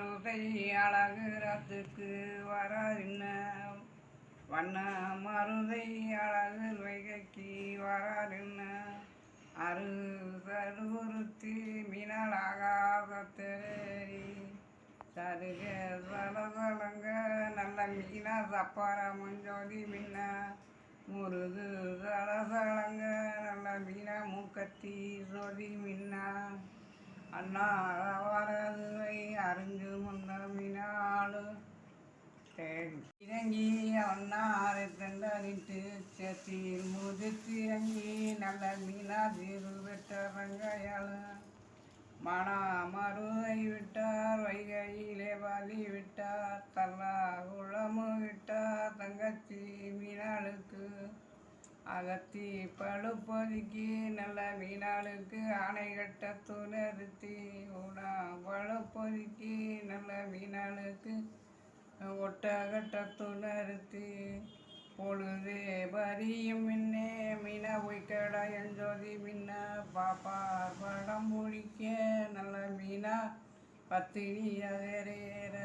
மருதை அழகுறத்துக்கு வராதின்ன வண்ண மருதை அழகு வைகைக்கு வராதின்ன அரு சருகுருத்தி மீனலாகாதத்தேரி சருக சலசலங்க நல்ல மீன சப்பார மஞ்சோதி மின்ன முருகு சலசலங்க நல்ல மீனா மூக்கத்தி சோதி மின்னா அண்ணா வரது அருங்கு முன்ன இறங்கி அண்ணாரை தண்டனிட்டு செத்தில் முதிர்த்து இறங்கி நல்ல மீனா தீர்வு பெற்ற வெங்காயாள். மணா மருதை விட்டார் வைகையிலே வலி விட்டார் தல்லா குளமு விட்டார் தங்கச்சி மீனாளுக்கு. அகத்தி பழுப்பொதுக்கி நல்ல மீனாளுக்கு ஆணை கட்ட துணர்த்தி உணா பழுப்பொதுக்கி நல்ல மீனாளுக்கு ஒட்டகட்ட துணர்த்தி பொழுது பரியும் மின்னே மீன பொய்க்கடா எஞ்சோதி மின்ன பாப்பா படம் முடிக்க நல்ல மீனா பத்தினி அதரேற